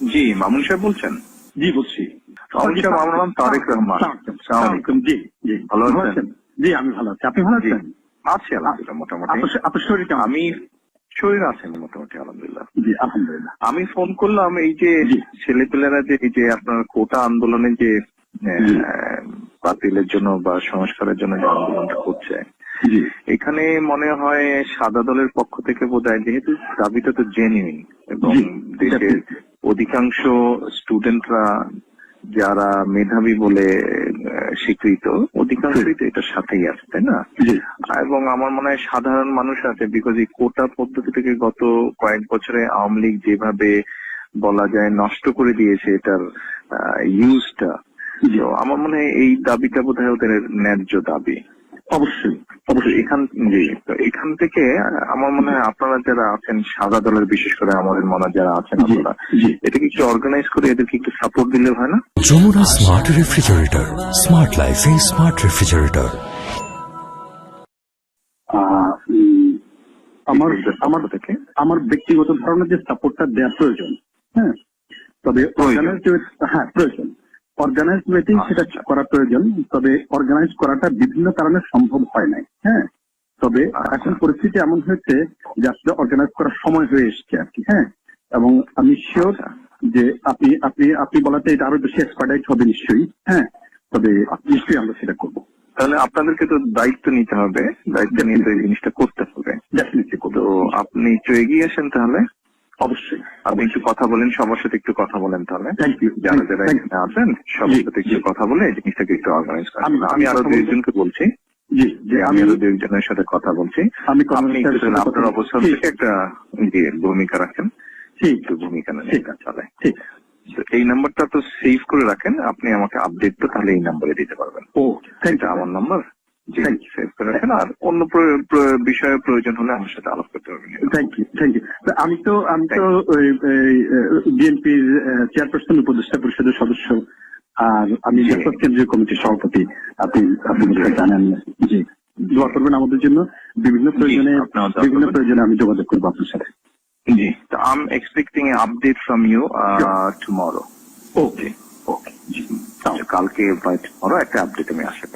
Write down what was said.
জি মামুন সাহেব বলছেন? জি বলছি। মামুন সাহেব আমার নাম তারেক রহমান। জি জি ভালো আছেন? জি আমি ভালো আছি। আপনি ভালো আছেন? আছি আলহামদুলিল্লাহ মোটামুটি। আপনার শরীর কেমন? আমি শরীর আছেন মোটামুটি আলহামদুলিল্লাহ। জি আলহামদুলিল্লাহ। আমি ফোন করলাম এই যে জি। ছেলেপেলেরা যে এই যে আপনার কোটা আন্দোলনে যে বাতিলের জন্য বা সংস্কারের জন্য যে আন্দোলনটা করছে এখানে মনে হয় সাদা দলের পক্ষ থেকে বোধ হয় যেহেতু দাবিটা তো জেনুইন এবং দেশের. অধিকাংশ স্টুডেন্টরা যারা মেধাবী বলে স্বীকৃত অধিকাংশই তো এটার সাথেই আছে তাই না? এবং আমার মনে হয় সাধারণ মানুষ আছে বিকজ এই কোটা পদ্ধতি থেকে গত কয়েক বছরে আওয়ামী লীগ যেভাবে বলা যায় নষ্ট করে দিয়েছে এটার ইউজটা আমার মনে হয় এই দাবিটা বোধ হয় ওদের ন্যায্য দাবি। অবশ্যই। অবশ্যই এখান জি এখান থেকে আমার মনে হয় আপনারা যারা আছেন সাদা দলের বিশেষ করে আমাদের মনে হয় যারা আছেন আপনারা এটাকে একটু অর্গানাইজ করে এদেরকে একটু সাপোর্ট দিলে হয় না? যমুনা স্মার্ট রেফ্রিজারেটর স্মার্ট লাইফে স্মার্ট রেফ্রিজারেটর আহ, আমার আমার থেকে? আমার ব্যক্তিগত ধারণা যে সাপোর্টটা দেওয়া প্রয়োজন হ্যাঁ? তবে হ্যাঁ প্রয়োজন। অর্গানাইজ ওয়েতেই সেটা আচ্ছা। করা প্রয়োজন তবে অর্গানাইজ করাটা বিভিন্ন কারণে সম্ভব হয় নাই হ্যাঁ? তবে আচ্ছা। এখন পরিস্থিতি এমন হয়েছে যে আসলে অর্গানাইজ করার সময় হয়ে এসছে আর কি হ্যাঁ? এবং আমি শিওর আচ্ছা। যে আপনি আপনি আপনি বলাতে এটা আরও বেশি এক্সপার্টাইজ হবে নিশ্চয়ই হ্যাঁ? তবে নিশ্চয়ই আমরা সেটা করব। তাহলে আপনাদেরকে তো দায়িত্ব নিতে হবে দায়িত্ব নিয়ে তো এই জিনিসটা করতে হবে। তো আপনি একটু এগিয়ে আসেন তাহলে। অবশ্যই। আপনি একটু কথা বলেন সবার সাথে একটু কথা বলেন তাহলে। যারা যারা এখানে আছেন সবার সাথে একটু কথা বলে এই জিনিসটাকে একটু অর্গানাইজ করেন। আমি- আরও আমি দু একজনকে বলছি। জি আমি আরও দু একজনের সাথে কথা বলছি। আমি আপনি আপনার অবস্থান থেকে একটা জি, ভূমিকা রাখেন। ঠিক একটু ভূমিকা নেন। চলে। ঠিক তো এই নাম্বারটা তো সেভ করে রাখেন। আপনি আমাকে আপডেট তো তাহলে এই নাম্বারে দিতে পারবেন। ও এটা আমার নাম্বার। Thank you. সেভ করে রাখেন আর অন্য বিষয়ে প্রয়োজন হলে আমার সাথে আলাপ করতে পারবেন থ্যাংক ইউ থ্যাংক ইউ আমি তো আমি তো বিএনপির চেয়ারপারসন উপদেষ্টা পরিষদের সদস্য। আর আমি। কেন্দ্রীয় কমিটির সভাপতি। আপনি আপনি জানেন। জি। দোয়া করবেন আমাদের জন্য। বিভিন্ন প্রয়োজনে বিভিন্ন প্রয়োজনে আমি যোগাযোগ করব আপনার সাথে। জি। তো I am expecting a update from you tomorrow okay okay কালকে বাই টুমরো একটা আপডেট আমি ওকে